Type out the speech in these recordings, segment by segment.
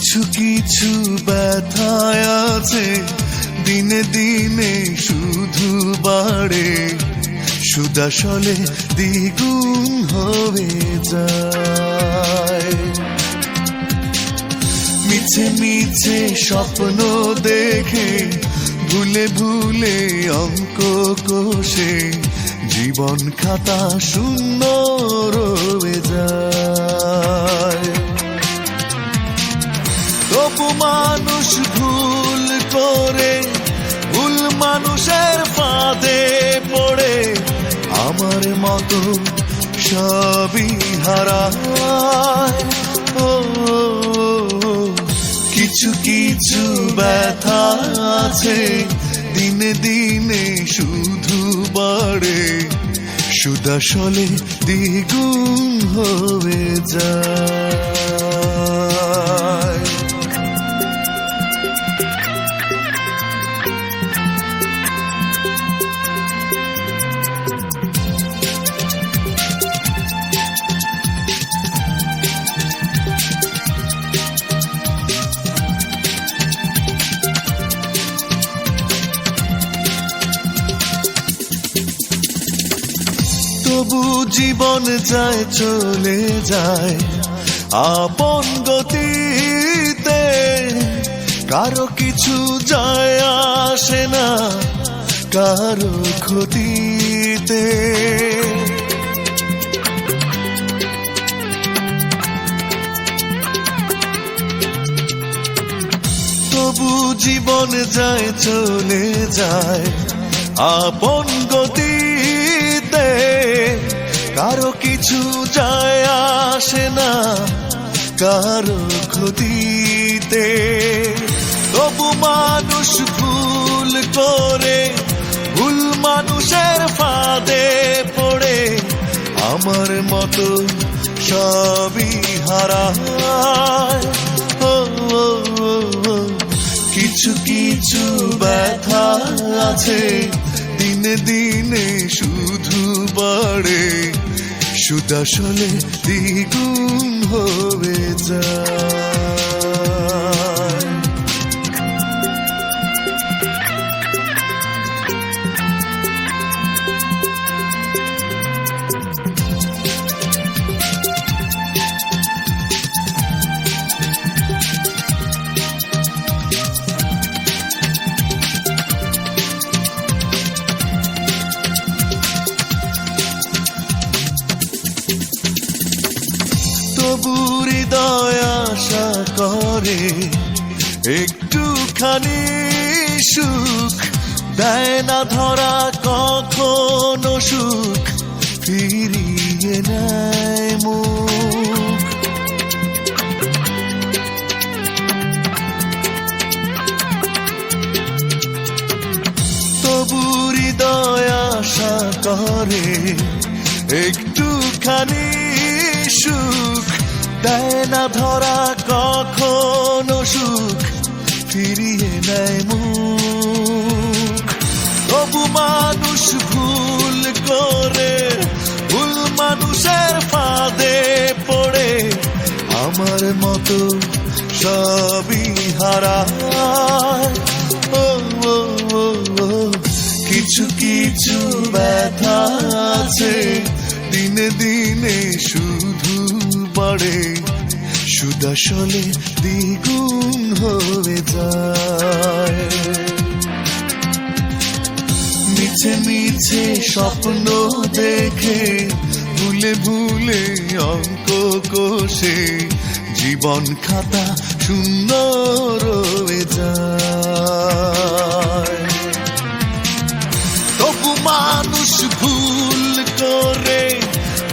কিছু কিছু ব্যথায় আছে। দিনে দিনে শুধু বাড়ে। সুদাসলে দ্বিগুণ হয়ে যায়। মিছে মিছে স্বপ্ন দেখে, ভুলে ভুলে অঙ্ক কোষে, জীবন খাতা শূন্য রয়ে যায়। তবু মানুষ ভুল করে ভুল মানুষের ফাঁদে পড়ে আমার মতো সবই হারায়। ও, কিছু কিছু ব্যথা আছে দিনে দিনে শুধু বাড়ে সুদাসলে দ্বিগুণ হয়ে যায়। তবু জীবন যায় চলে যায়। আপন গতিতে কারও কিছু যায় আসে না কারও ক্ষতিতে। তবু জীবন যায় চলে যায়। আপন গতিতে কারও কিছু যায় আসে না, কারও ক্ষতিতে। তবু মানুষ ভুল করে, ভুল মানুষের ফাঁদে পড়ে। আমার মতো সবই হারায়। কিছু কিছু ব্যথা আছে। দিনে দিনে শুধু বাড়ে সুদাসলে দ্বিগুণ হয়ে যায়। হৃদয় আশা করে, একটুখানি সুখ দেয় না ধরা, কখনো সুখ ফিরিয়ে নেয় মুখ। তবু হৃদয় আশা করে, একটুখানি সুখ দেয় না ধরা কখনো সুখ ফিরিয়ে নেয় মুখ। তবু মানুষ ভুল করে ভুল মানুষের ফাঁদে পড়ে আমার মতো সবই ও, ও, কিছু কিছু ব্যথা আছে দিনে দিনে শুধু বাড়ে সুদাসলে দ্বিগুণ হয়ে যায়। মিছে মিছে স্বপ্ন দেখে, ভুলে ভুলে অঙ্ক কোষে, জীবন খাতা সুন্দর রয়ে যায়। তবু মানুষ ভুল করে,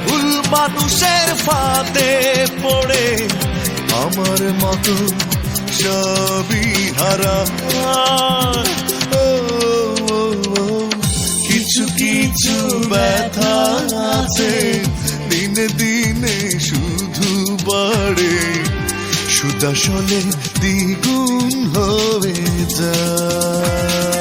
ভুল মানুষের ফাঁদে পড়ে আমার মতো সবই হারা। কিছু কিছু ব্যথা আছে। দিনে দিনে শুধু বাড়ে। সুদাসলে দ্বিগুণ হয়ে যায়।